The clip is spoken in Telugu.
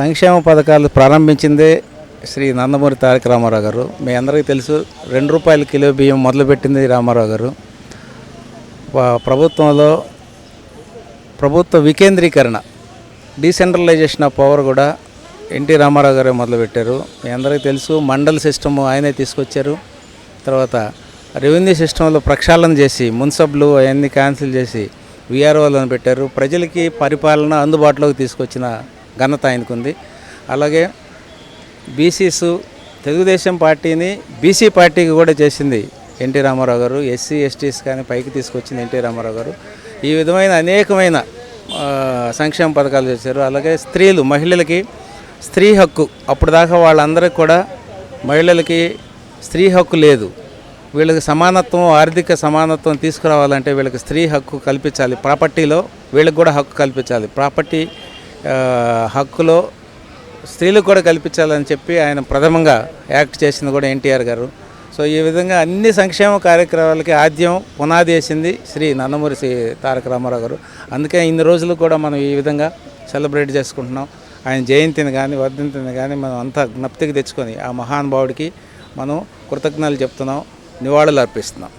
సంక్షేమ పథకాలు ప్రారంభించిందే శ్రీ నందమూరి తారక రామారావు గారు. మీ అందరికీ తెలుసు రెండు రూపాయల కిలో బియ్యం మొదలుపెట్టింది రామారావు గారు. ప్రభుత్వంలో ప్రభుత్వ వికేంద్రీకరణ డీసెంట్రలైజేషన్ ఆఫ్ పవర్ కూడా ఎన్టీ రామారావు గారే మొదలుపెట్టారు. మీ అందరికీ తెలుసు మండల్ సిస్టమ్ ఆయనే తీసుకొచ్చారు. తర్వాత రెవెన్యూ సిస్టంలో ప్రక్షాళన చేసి మున్సబ్లు అవన్నీ క్యాన్సిల్ చేసి విఆర్ఓలను పెట్టారు. ప్రజలకి పరిపాలన అందుబాటులోకి తీసుకొచ్చిన ఘనత ఆయనకుంది. అలాగే బీసీస్ తెలుగుదేశం పార్టీని బీసీ పార్టీకి కూడా చేసింది ఎన్టీ రామారావు గారు. ఎస్సీ ఎస్టీస్ కానీ పైకి తీసుకొచ్చింది ఎన్టీ రామారావు గారు. ఈ విధమైన అనేకమైన సంక్షేమ పథకాలు చేశారు. అలాగే స్త్రీలు మహిళలకి స్త్రీ హక్కు. అప్పుడు దాకా వాళ్ళందరికీ కూడా మహిళలకి స్త్రీ హక్కు లేదు. వీళ్ళకి సమానత్వం ఆర్థిక సమానత్వం తీసుకురావాలంటే వీళ్ళకి స్త్రీ హక్కు కల్పించాలి. ప్రాపర్టీలో వీళ్ళకి కూడా హక్కు కల్పించాలి. ప్రాపర్టీ హక్కులో స్త్రీలకు కూడా కల్పించాలని చెప్పి ఆయన ప్రథమంగా యాక్ట్ చేసింది కూడా ఎన్టీఆర్ గారు. సో ఈ విధంగా అన్ని సంక్షేమ కార్యక్రమాలకి ఆద్యం పునాది వేసింది శ్రీ నందమూరి శ్రీ తారక రామారావు గారు. అందుకే ఇన్ని రోజులు కూడా మనం ఈ విధంగా సెలబ్రేట్ చేసుకుంటున్నాం. ఆయన జయంతిని కానీ వర్ధంతిని కానీ మనం అంతా జ్ఞప్తికి తెచ్చుకొని ఆ మహానుభావుడికి మనం కృతజ్ఞతలు చెప్తున్నాం నివాళులు అర్పిస్తున్నాం.